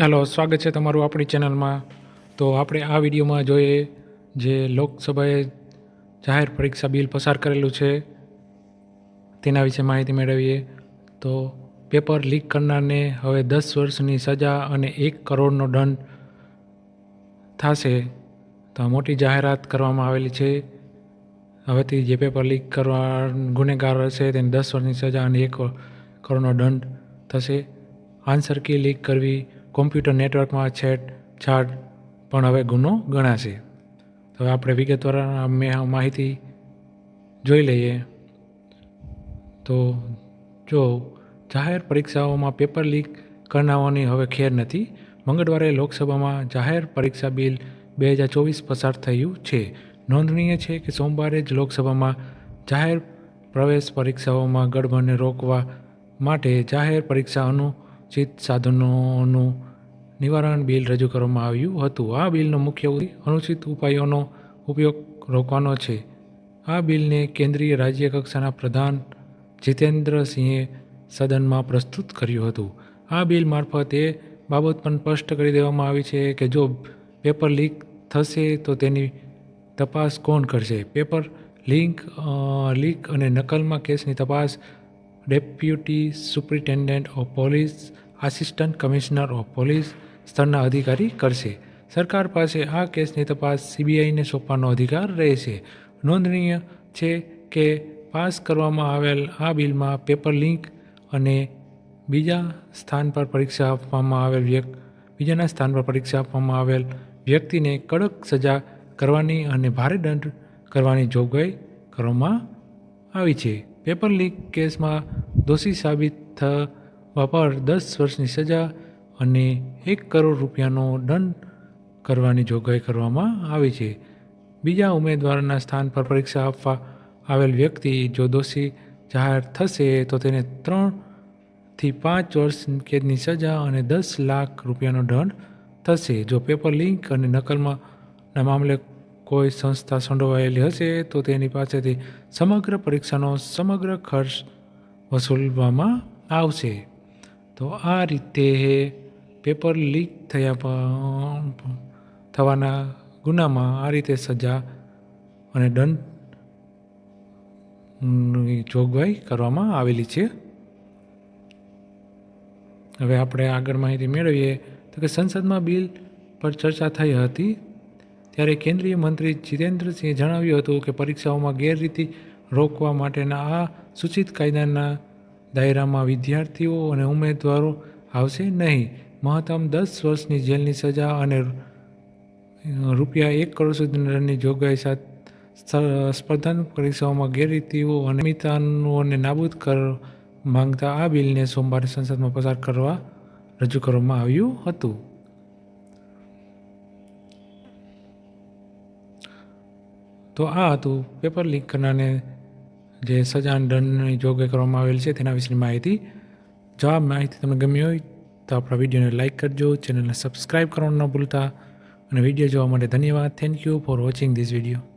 Hello, સ્વાગત છે તમારું આપણી ચેનલમાં. તો આપણે આ વિડીયોમાં જોઈએ જે લોકસભાએ જાહેર પરીક્ષા બિલ પસાર કરેલું છે, તેના વિશે માહિતી મેળવીએ. તો પેપર લીક કરનારને હવે દસ વર્ષની સજા અને એક કરોડનો દંડ થશે. તો મોટી જાહેરાત કરવામાં આવેલી છે. હવેથી જે પેપર લીક કરવા ગુનેગાર હશે, તેને દસ વર્ષની સજા અને એક કરોડનો દંડ થશે. આન્સર કી લીક કરવી કોમ્પ્યુટર નેટવર્કમાં છેડછાડ પણ હવે ગુનો ગણાશે. તો આપણે વિગતવાર માહિતી જોઈ લઈએ. તો જો, જાહેર પરીક્ષાઓમાં પેપર લીક કરનારાઓની હવે ખેર નથી. મંગળવારે લોકસભામાં જાહેર પરીક્ષા બિલ બે હજાર ચોવીસ પસાર થયું છે. નોંધનીય છે કે સોમવારે જ લોકસભામાં જાહેર પ્રવેશ પરીક્ષાઓમાં ગડબડને રોકવા માટે જાહેર પરીક્ષા અનુચિત સાધનોનું નિવારણ બિલ રજૂ કરવામાં આવ્યું હતું. આ બિલનો મુખ્ય અનુચિત ઉપાયોનો ઉપયોગ રોકવાનો છે. આ બિલને કેન્દ્રીય રાજ્ય કક્ષાના પ્રધાન જીતેન્દ્રસિંહે સદનમાં પ્રસ્તુત કર્યું હતું. આ બિલ મારફત એ બાબત પણ સ્પષ્ટ કરી દેવામાં આવી છે કે જો પેપર લીક થશે તો તેની તપાસ કોણ કરશે? પેપર લિંક લીક અને નકલમાં કેસની તપાસ deputy superintendent of police, assistant commissioner of police સ્તરના અધિકારી કરશે. સરકાર પાસે આ કેસની તપાસ સીબીઆઈને સોંપવાનો અધિકાર રહેશે. નોંધનીય છે કે પાસ કરવામાં આવેલ આ બિલમાં પેપર લિંક અને બીજા સ્થાન પર પરીક્ષા આપવામાં આવેલ વ્યક્તિ બીજાના સ્થાન પર પરીક્ષા આપવામાં આવેલ વ્યક્તિને કડક સજા કરવાની અને ભારે દંડ કરવાની જોગવાઈ કરવામાં આવી છે. પેપર લીક કેસમાં દોષી સાબિત થવા પર દસ વર્ષની સજા અને એક કરોડ રૂપિયાનો દંડ કરવાની જોગવાઈ કરવામાં આવી છે. બીજા ઉમેદવારના સ્થાન પર પરીક્ષા આપવા આવેલ વ્યક્તિ જો દોષી જાહેર થશે, તો તેને ત્રણથી પાંચ વર્ષ કેદની સજા અને દસ લાખ રૂપિયાનો દંડ થશે. જો પેપર લિંક અને નકલમાં ના મામલે કોઈ સંસ્થા સંડોવાયેલી હશે, તો તેની પાસેથી સમગ્ર પરીક્ષાનો સમગ્ર ખર્ચ વસૂલવામાં આવશે. તો આ રીતે પેપર લીક થયા થવાના ગુનામાં આ રીતે સજા અને દંડ જોગવાઈ કરવામાં આવેલી છે. હવે આપણે આગળ માહિતી મેળવીએ તો કે સંસદમાં બિલ પર ચર્ચા થઈ હતી ત્યારે કેન્દ્રીય મંત્રી જીતેન્દ્રસિંહે જણાવ્યું હતું કે પરીક્ષાઓમાં ગેરરીતિ રોકવા માટેના આ સૂચિત કાયદાના દાયરામાં વિદ્યાર્થીઓ અને ઉમેદવારો આવશે નહીં. મહત્તમ દસ વર્ષની જેલની સજા અને રૂપિયા એક કરોડ સુધીના દંડની જોગવાઈ સાથે સ્પર્ધાત્મક પરીક્ષાઓમાં ગેરરીતિઓ અને અનિયમિતતાઓને નાબૂદ કર માંગતા આ બિલને સોમવારે સંસદમાં પસાર કરવા રજૂ કરવામાં આવ્યું હતું. તો આ હતું પેપર લીક કરનારને જે સજા દંડની જોગવાઈ કરવામાં આવેલ છે તેના વિશેની માહિતી. જો આ માહિતી તમને ગમી હોય તો આપણા વિડીયોને લાઇક કરજો, ચેનલને સબસ્ક્રાઈબ કરવાનું ન ભૂલતા. અને વીડિયો જોવા માટે ધન્યવાદ. Thank you for watching this video